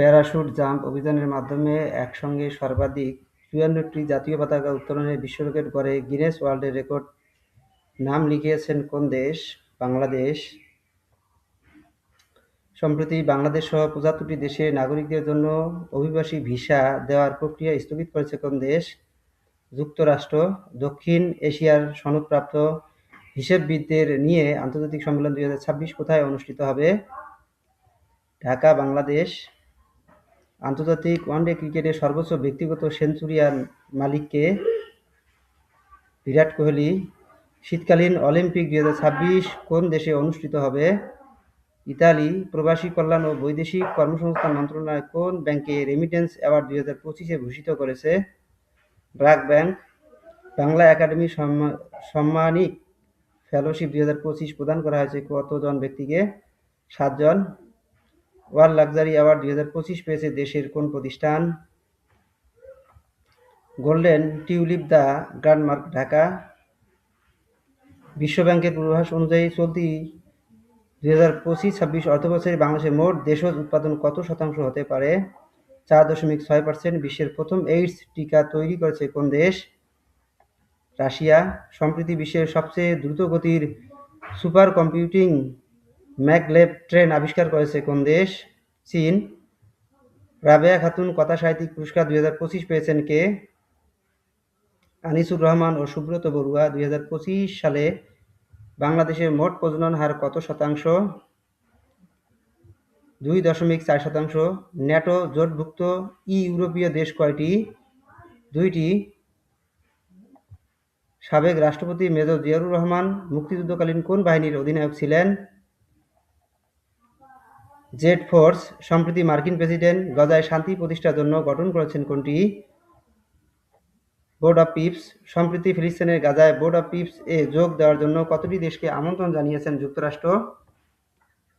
Parachute jump অভিযানের মাধ্যমে একসঙ্গে সর্বাধিক চুয়ান্নটি জাতীয় পতাকা উত্তোলনের বিশ্ব রেকর্ড গড়ে গিনেস ওয়ার্ল্ড রেকর্ড নাম লিখিয়েছেন কোন দেশ? বাংলাদেশ। সম্প্রতি বাংলাদেশ সহ পঁচাত্তরটি দেশের নাগরিকদের জন্য অভিবাসী ভিসা দেওয়ার প্রক্রিয়া স্থগিত করেছে কোন দেশ? যুক্তরাষ্ট্র, দক্ষিণ এশিয়ার সনদপ্রাপ্ত হিসেববিদদের নিয়ে আন্তর্জাতিক সম্মেলন দুই হাজার ছাব্বিশ কোথায় অনুষ্ঠিত হবে? ঢাকা, বাংলাদেশ। আন্তর্জাতিক ওয়ানডে ক্রিকেটে সর্বোচ্চ ব্যক্তিগত সেঞ্চুরিয়ার মালিককে বিরাট কোহলি শীতকালীন অলিম্পিক দু হাজার ছাব্বিশ কোন দেশে অনুষ্ঠিত হবে? ইতালি, প্রবাসী কল্যাণ ও বৈদেশিক কর্মসংস্থান মন্ত্রণালয় কোন ব্যাংকে রেমিটেন্স অ্যাওয়ার্ড দুই হাজার পঁচিশে ভূষিত করেছে? ব্র্যাক ব্যাংক, বাংলা একাডেমি সম্মানিক ফেলোশিপ দুই হাজার পঁচিশ প্রদান করা হয়েছে। কতজন ব্যক্তিকে? সাতজন। ওয়ার্ল্ড লাক্সারি অ্যাওয়ার্ড দুই হাজার পঁচিশ পেয়েছে দেশের কোন প্রতিষ্ঠান? Golden Tulip the Grandmark Dhaka. বিশ্বব্যাংকের পূর্বাভাস অনুযায়ী চলতি দুই হাজার পঁচিশ, ছাব্বিশ অর্থবছরে বাংলাদেশের মোট দেশজ উৎপাদন কত শতাংশ হতে পারে? চার দশমিক ছয় পার্সেন্ট বিশ্বের প্রথম এইডস টিকা তৈরি করেছে কোন দেশ? রাশিয়া। সম্প্রতি বিশ্বের সবচেয়ে দ্রুতগতির সুপার কম্পিউটিং ম্যাকলেভ ট্রেন আবিষ্কার করেছে কোন দেশ? চীন। রাবেয়া খাতুন কথা সাহিত্যিক পুরস্কার দুই হাজার পঁচিশ পেয়েছেন কে? আনিসুর রহমান ও সুব্রত বড়ুয়া। দুই হাজার পঁচিশ সালে বাংলাদেশের মোট প্রজনন হার কত শতাংশ? দুই দশমিক চার শতাংশ। ন্যাটো জোটভুক্ত ই ইউরোপীয় দেশ কয়টি? দুইটি। সাবেক রাষ্ট্রপতি মেজর জিয়াউর রহমান মুক্তিযুদ্ধকালীন কোন বাহিনীর অধিনায়ক ছিলেন? জেড ফোর্স, সম্প্রতি মার্কিন প্রেসিডেন্ট গজায় শান্তি প্রতিষ্ঠার জন্য গঠন করেছেন কোনটি? বোর্ড অফ পিপস, সম্প্রতি ফিলিস্তিনের গাজায় বোর্ড অফ পিপস এ যোগ দেওয়ার জন্য কতটি দেশকে আমন্ত্রণ জানিয়েছেন যুক্তরাষ্ট্র?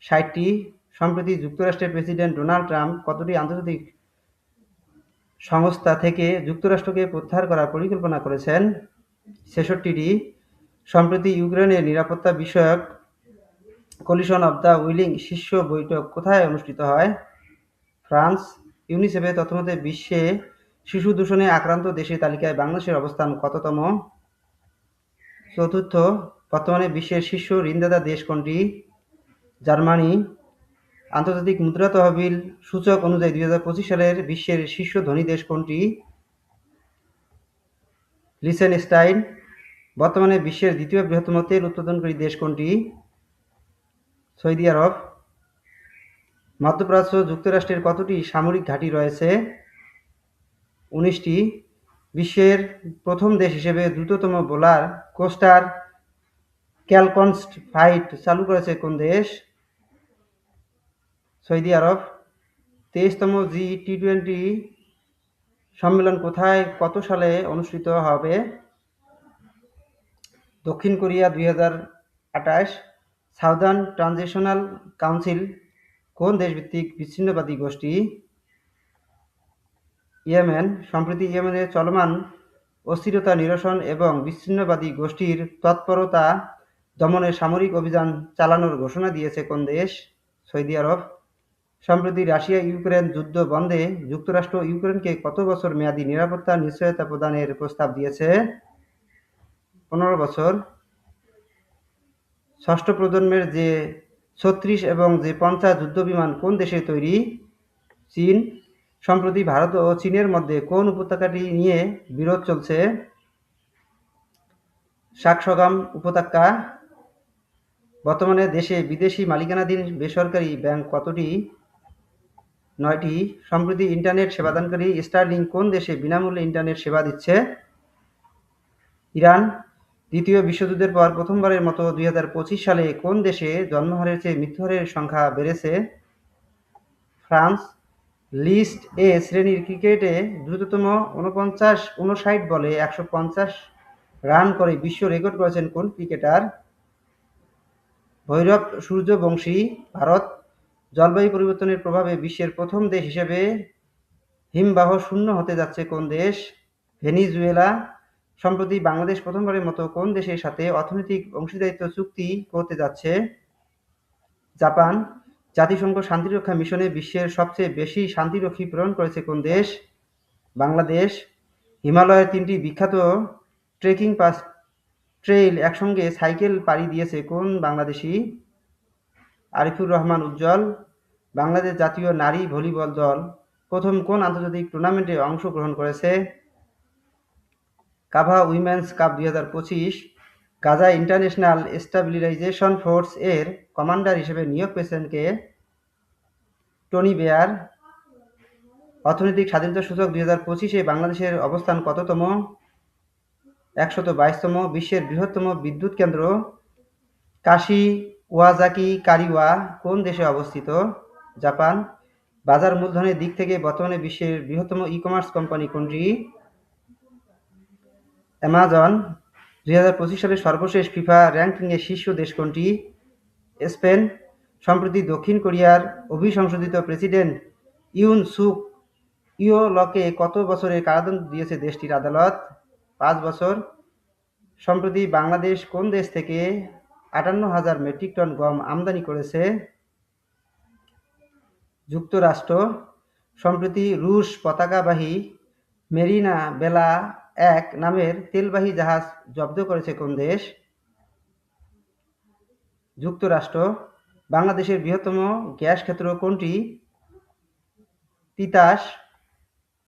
ষাটটি। সম্প্রতি যুক্তরাষ্ট্রের প্রেসিডেন্ট ডোনাল্ড ট্রাম্প কতটি আন্তর্জাতিক সংস্থা থেকে যুক্তরাষ্ট্রকে প্রত্যাহার করার পরিকল্পনা করেছেন? ছেষট্টিটি। সম্প্রতি ইউক্রেনের নিরাপত্তা বিষয়ক কলিশন অব দ্য উইলিং শীর্ষ বৈঠক কোথায় অনুষ্ঠিত হয়? ফ্রান্স ইউনিসেফের তথ্যমতে বিশ্বে শিশু দূষণে আক্রান্ত দেশের তালিকায় বাংলাদেশের অবস্থান কততম? চতুর্থ, বর্তমানে বিশ্বের শীর্ষ ঋণদাতা দেশ কোনটি? জার্মানি। আন্তর্জাতিক মুদ্রা তহবিল সূচক অনুযায়ী দুই হাজার পঁচিশ সালের বিশ্বের শীর্ষ ধনী দেশ কোনটি? লিসেনস্টাইন। বর্তমানে বিশ্বের দ্বিতীয় বৃহত্তম তেল উৎপাদনকারী দেশ কোনটি? Saudi Arab. মধ্যপ্রাচ্য যুক্তরাষ্ট্রের কতটি সামরিক ঘাঁটি রয়েছে? উনিশটি। বিশ্বের প্রথম দেশ হিসেবে দ্রুততম বোলার কোস্টার ক্যালকনস্ট ফাইট চালু করেছে কোন দেশ? সৌদি আরব। তেইশতম জি টি টোয়েন্টি সম্মেলন কোথায়, কত সালে অনুষ্ঠিত হবে? দক্ষিণ কোরিয়া দুই হাজার আঠাশ। সাউদার্ন ট্রানজিশনাল কাউন্সিল কোন দেশভিত্তিক বিচ্ছিন্নবাদী গোষ্ঠী? ইয়েমেন। সম্প্রতি ইয়েমেনের চলমান অস্থিরতা নিরসন এবং বিচ্ছিন্নবাদী গোষ্ঠীর তৎপরতা দমনে সামরিক অভিযান চালানোর ঘোষণা দিয়েছে কোন দেশ? Saudi Arab. সম্প্রতি রাশিয়া ইউক্রেন যুদ্ধ বন্ধে যুক্তরাষ্ট্র ইউক্রেনকে কত বছর মেয়াদী নিরাপত্তা নিশ্চয়তা প্রদানের প্রস্তাব দিয়েছে? পনেরো বছর। ষষ্ঠ প্রজন্মের যে ছত্রিশ এবং যে পঞ্চাশ যুদ্ধবিমান কোন দেশে তৈরি? চীন। সম্প্রতি ভারত ও চীনের মধ্যে কোন উপত্যকাটি নিয়ে বিরোধ চলছে? শাকসগাম উপত্যকা। বর্তমানে দেশে বিদেশি মালিকানাধীন বেসরকারি ব্যাংক কতটি? নয়টি। সম্প্রতি ইন্টারনেট সেবাদানকারী স্টারলিং কোন দেশে বিনামূল্যে ইন্টারনেট সেবা দিচ্ছে? ইরান। দ্বিতীয় বিশ্বযুদ্ধের পর প্রথমবারের মতো দুই হাজার পঁচিশ সালে কোন দেশে জন্মহারের চেয়ে মৃত্যুহারের সংখ্যা বেড়েছে? ফ্রান্স, লিস্ট এ শ্রেণির ক্রিকেটে দ্রুততম উনপঞ্চাশ উনষাট বলে একশো পঞ্চাশ রান করে বিশ্ব রেকর্ড করেছেন কোন ক্রিকেটার? ভৈরব সূর্যবংশী, ভারত, জলবায়ু পরিবর্তনের প্রভাবে বিশ্বের প্রথম দেশ হিসেবে হিমবাহ শূন্য হতে যাচ্ছে কোন দেশ? ভেনিজুয়েলা সম্প্রতি বাংলাদেশ প্রথমবারের মতো কোন দেশের সাথে অর্থনৈতিক অংশীদারিত্ব চুক্তি করতে যাচ্ছে? জাপান, জাতিসংঘ শান্তিরক্ষা মিশনে বিশ্বের সবচেয়ে বেশি শান্তিরক্ষী প্রেরণ করেছে কোন দেশ? বাংলাদেশ, হিমালয়ের তিনটি বিখ্যাত ট্রেকিং পাস, ট্রেইল একসঙ্গে সাইকেল পাড়ি দিয়েছে কোন বাংলাদেশি? আরিফুর রহমান উজ্জ্বল, বাংলাদেশ জাতীয় নারী ভলিবল দল প্রথম কোন আন্তর্জাতিক টুর্নামেন্টে অংশগ্রহণ করেছে? কাভা উইমেন্স কাপ দুই হাজার পঁচিশ গাজা ইন্টারন্যাশনাল স্টাবিলাইজেশন ফোর্স এর কমান্ডার হিসেবে নিয়োগ পেয়েছেন কে? Tony bear. অর্থনৈতিক স্বাধীনতা সূচক দুই হাজার পঁচিশে বাংলাদেশের অবস্থান কততম? একশত বাইশতম, বিশ্বের বৃহত্তম বিদ্যুৎ কেন্দ্র। কাশি ওয়াজাকি কারিওয়া কোন দেশে অবস্থিত? জাপান। বাজার মূলধনের দিক থেকে বর্তমানে বিশ্বের বৃহত্তম ই কমার্স কোম্পানি কোনটি? অ্যামাজন দুই হাজার পঁচিশ সালের সর্বশেষ ফিফা র্যাঙ্কিংয়ে শীর্ষ দেশ কোনটি স্পেন, সম্প্রতি দক্ষিণ কোরিয়ার অভিসংশোধিত প্রেসিডেন্ট ইউন সুক ইয়োলকে কত বছরের কারাদণ্ড দিয়েছে দেশটির আদালত? পাঁচ বছর। সম্প্রতি বাংলাদেশ কোন দেশ থেকে আটান্ন হাজার মেট্রিক টন গম আমদানি করেছে? যুক্তরাষ্ট্র। সম্প্রতি রুশ পতাকাবাহী মেরিনা বেলা এক নামের তেলবাহী জাহাজ জব্দ করেছে কোন দেশ? যুক্তরাষ্ট্র। বাংলাদেশের বৃহত্তম গ্যাস ক্ষেত্র কোনটি? তিতাস